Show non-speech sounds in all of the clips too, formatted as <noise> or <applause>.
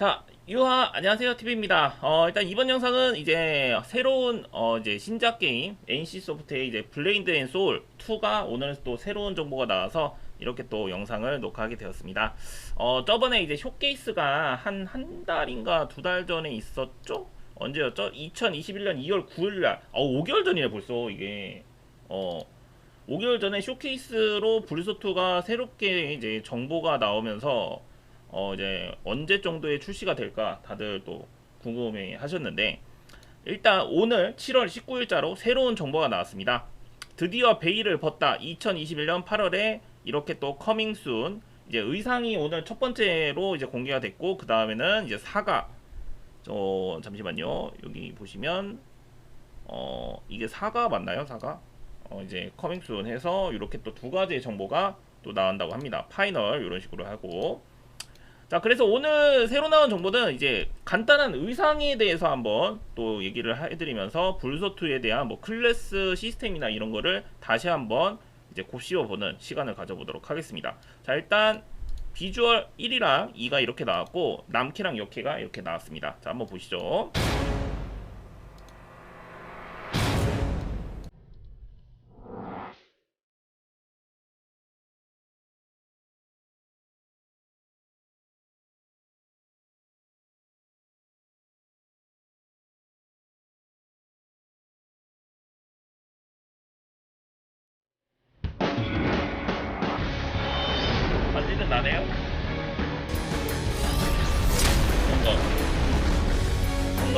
자, 유하 안녕하세요 TV입니다. 어, 일단 이번 영상은 이제 새로운 어, 이제 신작 게임 NC 소프트의 이제 블레이드 앤 소울 2가 오늘 또 새로운 정보가 나와서 이렇게 또 영상을 녹화하게 되었습니다. 어, 저번에 이제 쇼케이스가 한 한 달인가 두 달 전에 있었죠? 언제였죠? 2021년 2월 9일 날. 어, 5개월 전이네 벌써 이게. 어. 5개월 전에 쇼케이스로 브리소트가 새롭게 이제 정보가 나오면서 어 이제 언제 정도에 출시가 될까 다들 또 궁금해 하셨는데 일단 오늘 7월 19일자로 새로운 정보가 나왔습니다. 드디어 베일을 벗다 2021년 8월에 이렇게 또 커밍 순 이제 의상이 오늘 첫 번째로 이제 공개가 됐고 그 다음에는 이제 사과. 저 잠시만요. 여기 보시면 어 이게 사과 맞나요? 사과? 어 이제 커밍 순 해서 이렇게 또 두 가지의 정보가 또 나온다고 합니다. 파이널 이런 식으로 하고 자, 그래서 오늘 새로 나온 정보는 이제 간단한 의상에 대해서 한번 또 얘기를 해드리면서 불소투에 대한 뭐 클래스 시스템이나 이런 거를 다시 한번 이제 곱씹어 보는 시간을 가져보도록 하겠습니다. 자, 일단 비주얼 1이랑 2가 이렇게 나왔고 남캐랑 역캐가 이렇게 나왔습니다. 자, 한번 보시죠.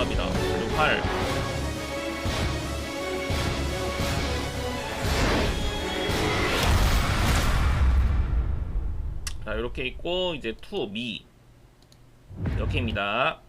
뭔가입니다. 그리고 활. 자 이렇게 있고 이제 투 미. 이렇게입니다.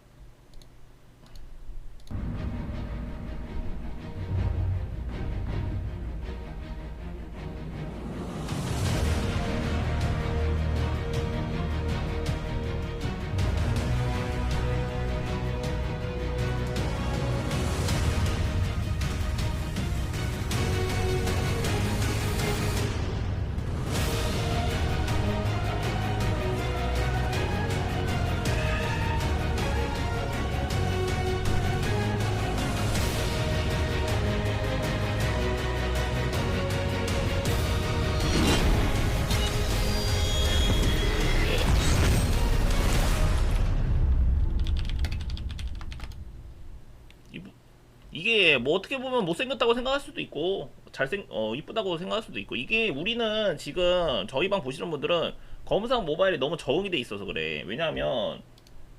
이게 뭐 어떻게 보면 못생겼다고 생각할 수도 있고 잘생 어 이쁘다고 생각할 수도 있고 이게 우리는 지금 저희 방 보시는 분들은 검상 모바일에 너무 적응이 돼 있어서 그래. 왜냐하면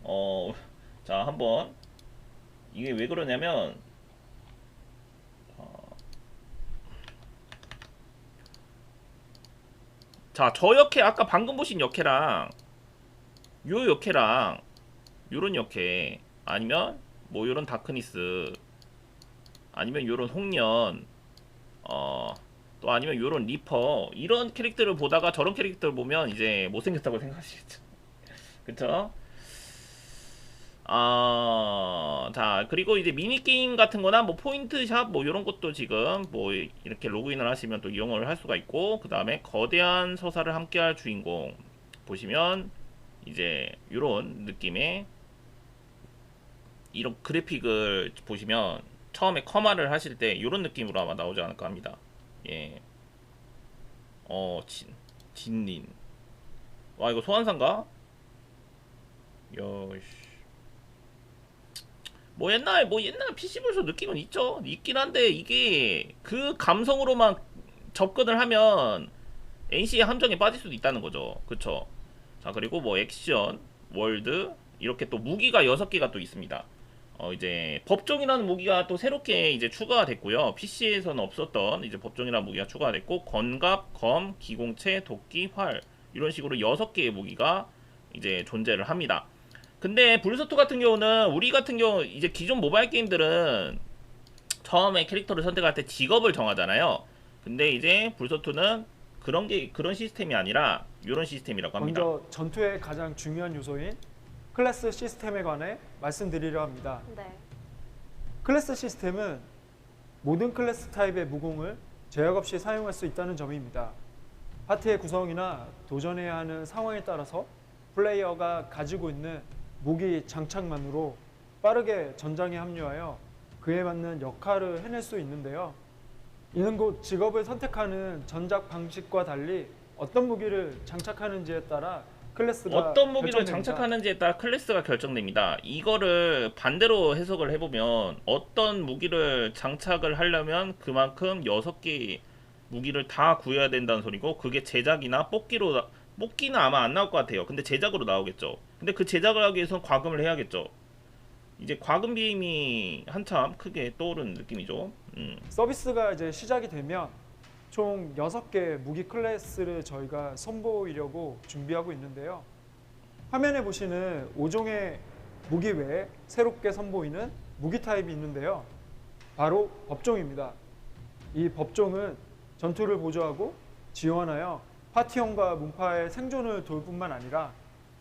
어 자 한번. 이게 왜 그러냐면 어, 자저 역해 아까 방금 보신 역해랑 요 역해랑 요런 역해 아니면 뭐 요런 다크니스 아니면 요런 홍련 어 또 아니면 요런 리퍼 이런 캐릭터를 보다가 저런 캐릭터를 보면 이제 못생겼다고 생각하시겠죠 <laughs> 그쵸? 아, 자, 그리고 이제 미니게임 같은 거나 뭐 포인트샵 뭐 이런 것도 지금 뭐 이렇게 로그인을 하시면 또 이용을 할 수가 있고, 그 다음에 거대한 서사를 함께 할 주인공 보시면 이제 이런 느낌의 이런 그래픽을 보시면 처음에 커마를 하실 때 이런 느낌으로 아마 나오지 않을까 합니다. 예. 어, 진, 진린. 와, 이거 소환사인가? 여씨. 뭐 옛날, 뭐 옛날 PC방에서 느낌은 있죠. 있긴 한데, 이게 그 감성으로만 접근을 하면 NC의 함정에 빠질 수도 있다는 거죠. 그쵸? 자, 그리고 뭐 액션, 월드, 이렇게 또 무기가 6개가 또 있습니다. 어 이제 법종이라는 무기가 또 새롭게 이제 추가가 됐고요. PC에서는 없었던 이제 법종이라는 무기가 추가가 됐고 건갑, 검, 기공체, 도끼, 활 이런 식으로 여섯 개의 무기가 이제 존재를 합니다. 근데 블루소트 같은 경우는 우리 같은 경우 이제 기존 모바일 게임들은 처음에 캐릭터를 선택할 때 직업을 정하잖아요. 근데 이제 블루소트는 그런 게 그런 시스템이 아니라 이런 시스템이라고 합니다. 먼저 전투의 가장 중요한 요소인 클래스 시스템에 관해 말씀드리려 합니다. 네. 클래스 시스템은 모든 클래스 타입의 무공을 제약 없이 사용할 수 있다는 점입니다. 파티의 구성이나 도전해야 하는 상황에 따라서 플레이어가 가지고 있는 무기 장착만으로 빠르게 전장에 합류하여 그에 맞는 역할을 해낼 수 있는데요. 이는 곧 직업을 선택하는 전작 방식과 달리 어떤 무기를 장착하는지에 따라 클래스가 어떤 무기를 결정됩니다. 장착하는지에 따라 클래스가 결정됩니다. 이거를 반대로 해석을 해보면 어떤 무기를 장착을 하려면 그만큼 6개 무기를 다 구해야 된다는 소리고 그게 제작이나 뽑기로 나- 뽑기는 아마 안 나올 것 같아요. 근데 제작으로 나오겠죠. 근데 그 제작을 하기 위해서는 과금을 해야겠죠. 이제 과금 비임이 한참 크게 떠오르는 느낌이죠. 음. 서비스가 이제 시작이 되면 총 6개 무기 클래스를 저희가 선보이려고 준비하고 있는데요. 화면에 보시는 5종의 무기 외에 새롭게 선보이는 무기 타입이 있는데요. 바로 법종입니다. 이 법종은 전투를 보조하고 지원하여 파티원과 문파의 생존을 도울 뿐만 아니라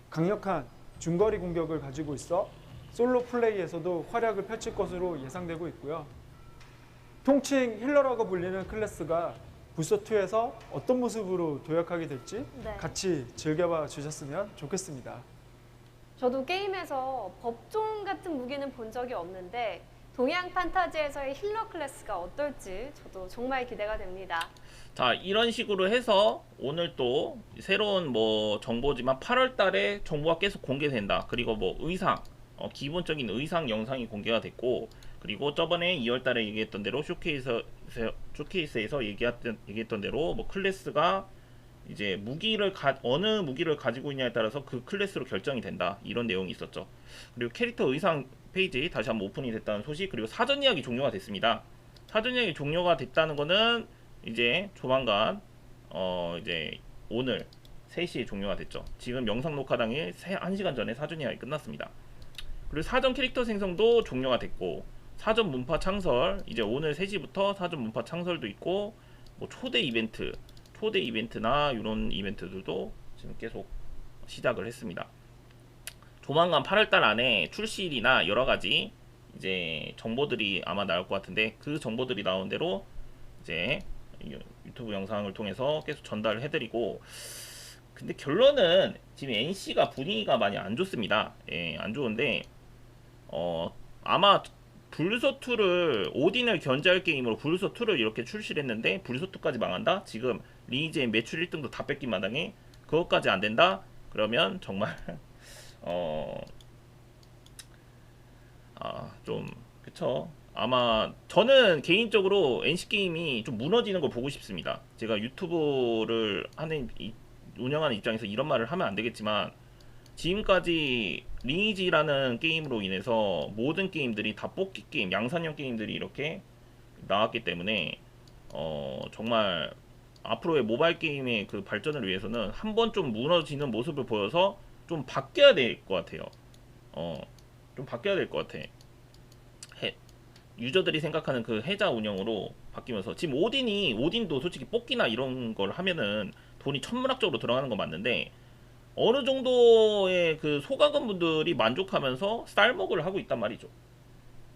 강력한 중거리 공격을 가지고 있어 솔로 플레이에서도 활약을 펼칠 것으로 예상되고 있고요. 통칭 힐러라고 불리는 클래스가 불소2에서 어떤 모습으로 도약하게 될지 네. 같이 즐겨봐 주셨으면 좋겠습니다. 저도 게임에서 법종 같은 무기는 본 적이 없는데 동양 판타지에서의 힐러 클래스가 어떨지 저도 정말 기대가 됩니다. 자 이런 식으로 해서 오늘 또 새로운 뭐 정보지만 8월 달에 정보가 계속 공개된다 그리고 뭐 의상 어, 기본적인 의상 영상이 공개가 됐고 그리고 저번에 2월 달에 얘기했던 대로 쇼케이스 쇼케이스에서 얘기했던 얘기했던 대로 뭐 클래스가 이제 무기를 가, 어느 무기를 가지고 있냐에 따라서 그 클래스로 결정이 된다 이런 내용이 있었죠 그리고 캐릭터 의상 페이지 다시 한번 오픈이 됐다는 소식 그리고 사전 이야기 종료가 됐습니다 사전 이야기 종료가 됐다는 거는 이제 조만간 어 이제 오늘 3시에 종료가 됐죠. 지금 영상 녹화 당일 1시간 전에 사전 예약이 끝났습니다. 그리고 사전 캐릭터 생성도 종료가 됐고 사전 문파 창설 이제 오늘 3시부터 사전 문파 창설도 있고 뭐 초대 이벤트 초대 이벤트나 이런 이벤트들도 지금 계속 시작을 했습니다. 조만간 8월달 안에 출시일이나 여러 가지 이제 정보들이 아마 나올 것 같은데 그 정보들이 나온 대로 이제 유- 유튜브 영상을 통해서 계속 전달을 해드리고 근데 결론은 지금 NC가 분위기가 많이 안 좋습니다. 예, 안 좋은데 어 아마 불소 2를 오딘을 견제할 게임으로 불소 2를 이렇게 출시를 했는데 불소 2까지 망한다. 지금 리니지의 매출 1등도 다 뺏긴 마당에 그것까지 안 된다. 그러면 정말 <laughs> 어 아, 좀 그쵸. 아마 저는 개인적으로 NC 게임이 좀 무너지는 걸 보고 싶습니다. 제가 유튜브를 하는 이- 운영하는 입장에서 이런 말을 하면 안 되겠지만 지금까지 리니지라는 게임으로 인해서 모든 게임들이 다 뽑기 게임, 양산형 게임들이 이렇게 나왔기 때문에 어 정말 앞으로의 모바일 게임의 그 발전을 위해서는 한 번 좀 무너지는 모습을 보여서 좀 바뀌어야 될 것 같아요. 어, 좀 바뀌어야 될 것 같아. 해, 유저들이 생각하는 그 해자 운영으로 바뀌면서 지금 오딘이 오딘도 솔직히 뽑기나 이런 걸 하면은 돈이 천문학적으로 들어가는 건 맞는데 어느 정도의 그 소가금 분들이 만족하면서 쌀먹을 하고 있단 말이죠.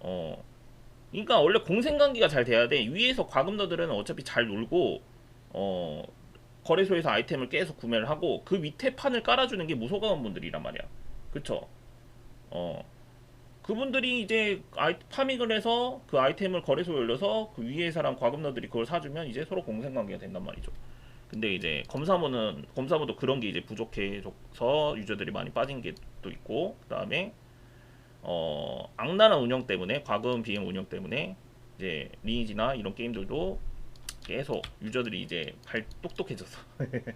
어, 그러니까 원래 공생관계가 잘 돼야 돼. 위에서 과금러들은 어차피 잘 놀고 어 거래소에서 아이템을 계속 구매를 하고 그 밑에 판을 깔아주는 게 무소가금 분들이란 말이야. 그쵸? 어 그분들이 이제 아이, 파밍을 해서 그 아이템을 거래소에 올려서 그 위에 사람 과금러들이 그걸 사주면 이제 서로 공생관계가 된단 말이죠. 근데 이제 검사모는 검사모도 그런 게 이제 부족해서 유저들이 많이 빠진 게 또 있고 그 다음에 어 악랄한 운영 때문에 과금 비행 운영 때문에 이제 리니지나 이런 게임들도 계속 유저들이 이제 발 똑똑해져서 <laughs>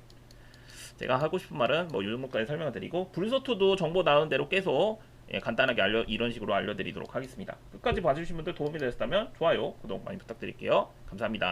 제가 하고 싶은 말은 뭐 요정도까지 설명을 드리고 불소투도 정보 나온 대로 계속 예, 간단하게 알려 이런 식으로 알려드리도록 하겠습니다. 끝까지 봐주신 분들 도움이 되셨다면 좋아요, 구독 많이 부탁드릴게요. 감사합니다.